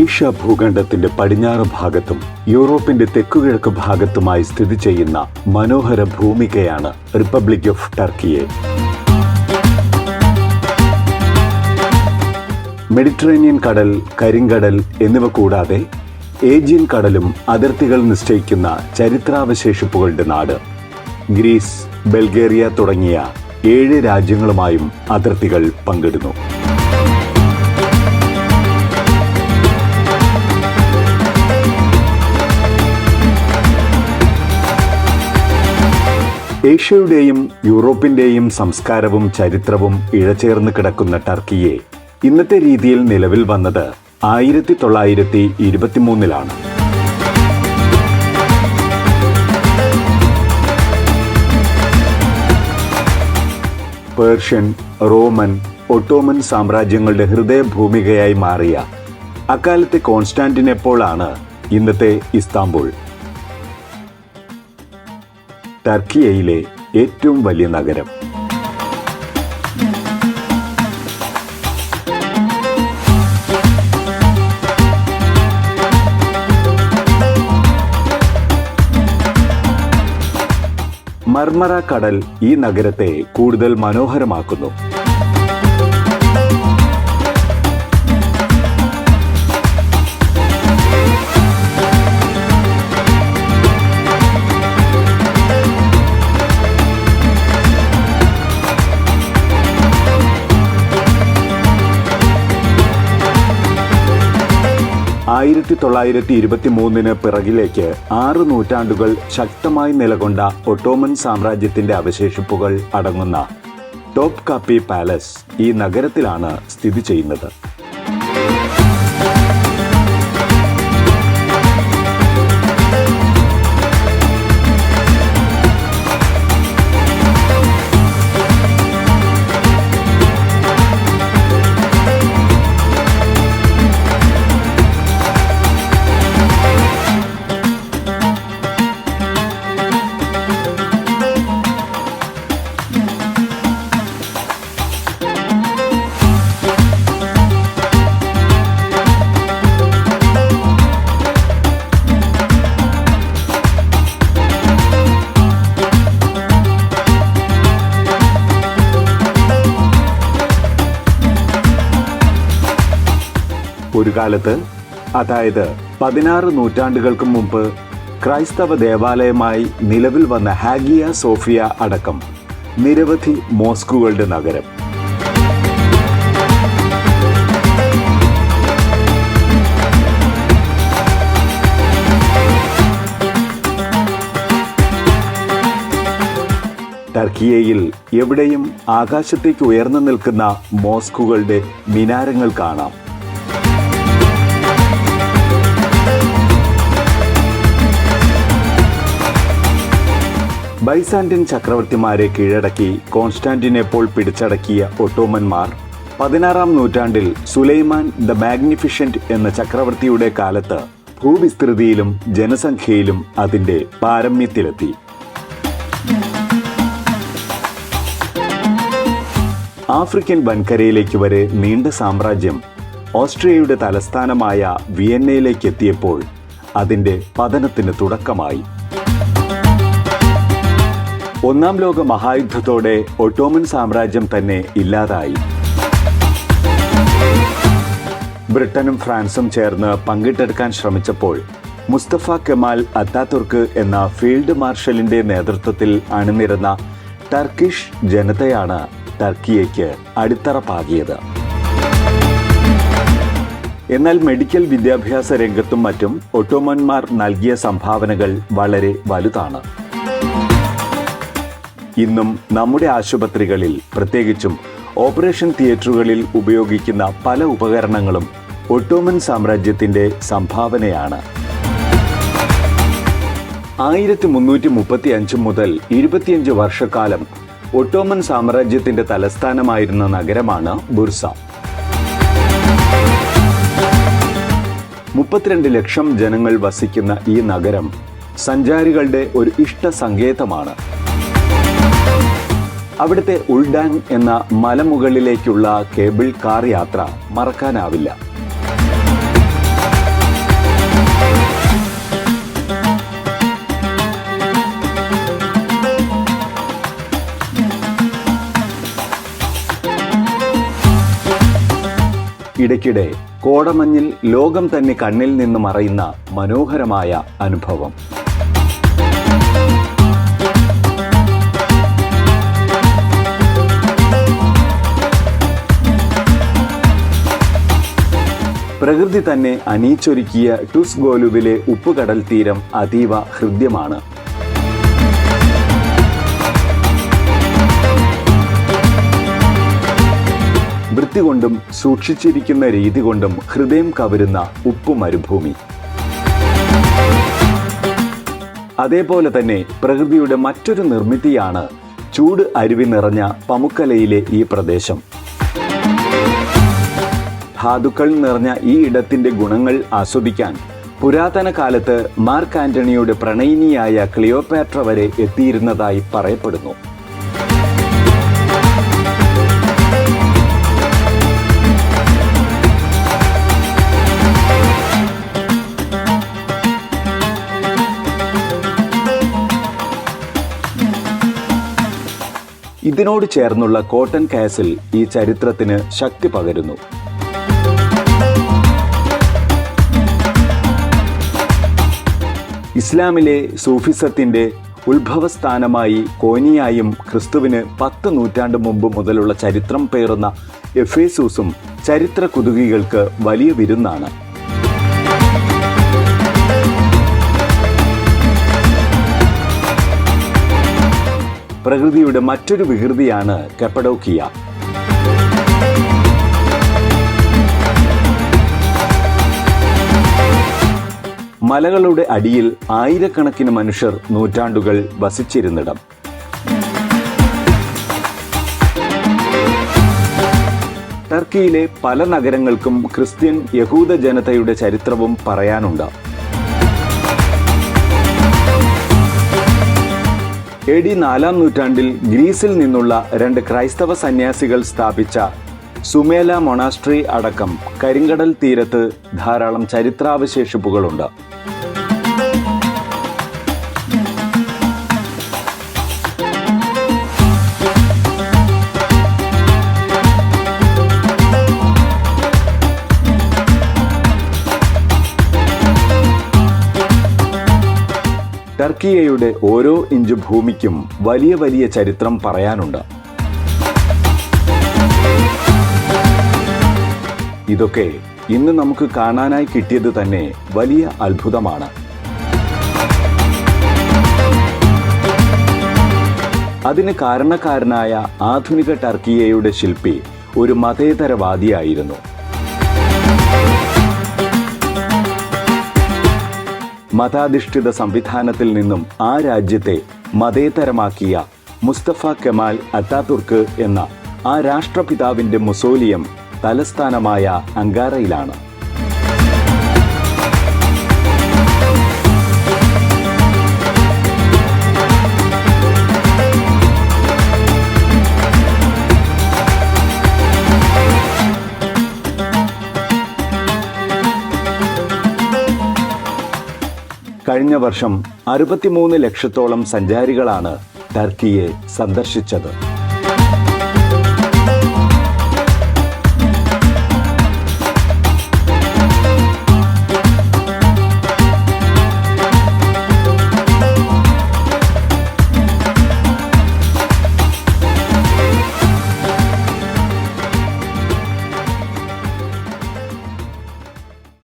Asia ഭൂഖണ്ഡത്തിന്റെ പടിഞ്ഞാറ് ഭാഗത്തും യൂറോപ്പിന്റെ തെക്കുകിഴക്ക് ഭാഗത്തുമായി സ്ഥിതി ചെയ്യുന്ന മനോഹര ഭൂമികയാണ് റിപ്പബ്ലിക് ഓഫ് ടർക്കിയെ മെഡിറ്ററേനിയൻ കടൽ കരിങ്കടൽ എന്നിവ കൂടാതെ ഏജിയൻ കടലും അതിർത്തികൾ നിശ്ചയിക്കുന്ന ചരിത്രാവശേഷിപ്പുകളുടെ നാട്. ഗ്രീസ് ബൾഗേറിയ തുടങ്ങിയ ഏഴ് രാജ്യങ്ങളുമായും അതിർത്തികൾ പങ്കിടുന്നു. ഏഷ്യയുടെയും യൂറോപ്പിന്റെയും സംസ്കാരവും ചരിത്രവും ഇഴചേർന്ന് കിടക്കുന്ന ടർക്കിയെ ഇന്നത്തെ രീതിയിൽ നിലവിൽ വന്നത് ആയിരത്തി തൊള്ളായിരത്തി ഇരുപത്തിമൂന്നിലാണ്. പേർഷ്യൻ റോമൻ ഒട്ടോമൻ സാമ്രാജ്യങ്ങളുടെ ഹൃദയഭൂമികയായി മാറിയ അക്കാലത്തെ കോൺസ്റ്റാന്റിനെപ്പോളാണ് ഇന്നത്തെ ഇസ്താംബുൾ. ടർക്കിയയിലെ ഏറ്റവും വലിയ നഗരം. മർമറ കടൽ ഈ നഗരത്തെ കൂടുതൽ മനോഹരമാക്കുന്നു. ആയിരത്തി തൊള്ളായിരത്തി ഇരുപത്തി മൂന്നിന് പിറകിലേക്ക് ആറ് നൂറ്റാണ്ടുകൾ ശക്തമായി നിലകൊണ്ട ഒട്ടോമൻ സാമ്രാജ്യത്തിന്റെ അവശേഷിപ്പുകൾ അടങ്ങുന്ന ടോപ്പ് കാപ്പി പാലസ് ഈ നഗരത്തിലാണ് സ്ഥിതി ചെയ്യുന്നത്. ഒരു കാലത്ത് അതായത് പതിനാറ് നൂറ്റാണ്ടുകൾക്ക് മുമ്പ് ക്രൈസ്തവ ദേവാലയമായി നിലവിൽ വന്ന ഹാഗിയ സോഫിയ അടക്കം നിരവധി മോസ്കുകളുടെ നഗരം. ടർക്കിയയിൽ എവിടെയും ആകാശത്തേക്ക് ഉയർന്നു നിൽക്കുന്ന മോസ്കുകളുടെ മിനാരങ്ങൾ കാണാം. ബൈസാന്റിൻ ചക്രവർത്തിമാരെ കീഴടക്കി കോൺസ്റ്റാന്റിനെപ്പോൾ പിടിച്ചടക്കിയ ഒട്ടോമന്മാർ പതിനാറാം നൂറ്റാണ്ടിൽ സുലൈമാൻ ദ മാഗ്നിഫിഷ്യന്റ് എന്ന ചക്രവർത്തിയുടെ കാലത്ത് ഭൂവിസ്തൃതിയിലും ജനസംഖ്യയിലും അതിന്റെ പാരമ്യത്തിലെത്തി. ആഫ്രിക്കൻ വൻകരയിലേക്ക് വരെ നീണ്ട സാമ്രാജ്യം ഓസ്ട്രിയയുടെ തലസ്ഥാനമായ വിയന്നയിലേക്ക് എത്തിയപ്പോൾ അതിന്റെ പതനത്തിന് തുടക്കമായി. ഒന്നാം ലോക മഹായുദ്ധത്തോടെ ഒട്ടോമൻ സാമ്രാജ്യം തന്നെ ഇല്ലാതായി. ബ്രിട്ടനും ഫ്രാൻസും ചേർന്ന് പങ്കിട്ടെടുക്കാൻ ശ്രമിച്ചപ്പോൾ മുസ്തഫ കെമാൽ അത്താതുർക്ക് എന്ന ഫീൽഡ് മാർഷലിന്റെ നേതൃത്വത്തിൽ അണിനിരുന്ന ടർക്കിഷ് ജനതയാണ് ടർക്കിയയ്ക്ക് അടിത്തറ പാകിയത് എന്നാൽ മെഡിക്കൽ വിദ്യാഭ്യാസ രംഗത്തും മറ്റും ഒട്ടോമന്മാർ നൽകിയ സംഭാവനകൾ വളരെ വലുതാണ്. ഇന്നും നമ്മുടെ ആശുപത്രികളിൽ പ്രത്യേകിച്ചും ഓപ്പറേഷൻ തിയേറ്ററുകളിൽ ഉപയോഗിക്കുന്ന പല ഉപകരണങ്ങളും ഒട്ടോമൻ സാമ്രാജ്യത്തിന്റെ സംഭാവനയാണ്. ആയിരത്തി മുന്നൂറ്റി മുപ്പത്തി അഞ്ച് മുതൽ ഇരുപത്തിയഞ്ച് വർഷക്കാലം ഒട്ടോമൻ സാമ്രാജ്യത്തിന്റെ തലസ്ഥാനമായിരുന്ന നഗരമാണ് ബുർസ. മുപ്പത്തിരണ്ട് ലക്ഷം ജനങ്ങൾ വസിക്കുന്ന ഈ നഗരം സഞ്ചാരികളുടെ ഒരു ഇഷ്ട സങ്കേതമാണ്. അവിടുത്തെ ഉൾഡാങ് എന്ന മലമുകളിലേക്കുള്ള കേബിൾ കാർ യാത്ര മറക്കാനാവില്ല. ഇടയ്ക്കിടെ കോടമഞ്ഞിൽ ലോകം തന്നെ കണ്ണിൽ നിന്ന് മറയുന്ന മനോഹരമായ അനുഭവം. പ്രകൃതി തന്നെ അണിയിച്ചൊരുക്കിയ ടുസ് ഗോലുവിലെ ഉപ്പുകടൽ തീരം അതീവ ഹൃദ്യമാണ്. വൃത്തി കൊണ്ടും സൂക്ഷിച്ചിരിക്കുന്ന രീതി കൊണ്ടും ഹൃദയം കവരുന്ന ഉപ്പു മരുഭൂമി. അതേപോലെ തന്നെ പ്രകൃതിയുടെ മറ്റൊരു നിർമ്മിതിയാണ് ചൂട് അരുവി നിറഞ്ഞ പമുക്കലയിലെ ഈ പ്രദേശം. ധാതുക്കൾ നിറഞ്ഞ ഈ ഇടത്തിന്റെ ഗുണങ്ങൾ ആസ്വദിക്കാൻ പുരാതന കാലത്ത് മാർക്ക് ആന്റണിയുടെ പ്രണയിനിയായ ക്ലിയോപാട്ര വരെ എത്തിയിരുന്നതായി പറയപ്പെടുന്നു. ഇതിനോട് ചേർന്നുള്ള കോട്ടൺ കാസിൽ ഈ ചരിത്രത്തിന് ശക്തി പകരുന്നു. ഇസ്ലാമിലെ സൂഫിസത്തിന്റെ ഉത്ഭവസ്ഥാനമായി കോനിയായും ക്രിസ്തുവിന് പത്ത് നൂറ്റാണ്ട് മുമ്പ് മുതലുള്ള ചരിത്രം പേറുന്ന എഫേസൂസും ചരിത്ര കുതുകികൾക്ക് വലിയ വിരുന്നാണ്. പ്രകൃതിയുടെ മറ്റൊരു വികൃതിയാണ് കപ്പഡോക്കിയ. മലകളുടെ അടിയിൽ ആയിരക്കണക്കിന് മനുഷ്യർ നൂറ്റാണ്ടുകൾ വസിച്ചിരുന്നിടം. ടർക്കിയിലെ പല നഗരങ്ങൾക്കും ക്രിസ്ത്യൻ യഹൂദ ജനതയുടെ ചരിത്രവും പറയാനുണ്ട്. എ ഡി നാലാം നൂറ്റാണ്ടിൽ ഗ്രീസിൽ നിന്നുള്ള രണ്ട് ക്രൈസ്തവ സന്യാസികൾ സ്ഥാപിച്ച സുമേല മൊണാസ്ട്രി അടക്കം കരിങ്കടൽ തീരത്ത് ധാരാളം ചരിത്രാവശേഷിപ്പുകളുണ്ട്. ടർക്കിയയുടെ ഓരോ ഇഞ്ച് ഭൂമിക്കും വലിയ വലിയ ചരിത്രം പറയാനുണ്ട്. ഇതൊക്കെ ഇന്ന് നമുക്ക് കാണാനായി കിട്ടിയത് തന്നെ വലിയ അത്ഭുതമാണ്. അതിന് കാരണക്കാരനായ ആധുനിക ടർക്കിയയുടെ ശില്പി ഒരു മതേതരവാദിയായിരുന്നു. മതാധിഷ്ഠിത സംവിധാനത്തിൽ നിന്നും ആ രാജ്യത്തെ മതേതരമാക്കിയ മുസ്തഫ കെമാൽ അത്താതുർക്ക് എന്ന ആ രാഷ്ട്രപിതാവിന്റെ മുസോലിയം തലസ്ഥാനമായ അങ്കാറയിലാണ് കഴിഞ്ഞ വർഷം അറുപത്തിമൂന്ന് ലക്ഷത്തോളം സഞ്ചാരികളാണ് ടർക്കിയെ സന്ദർശിച്ചത്.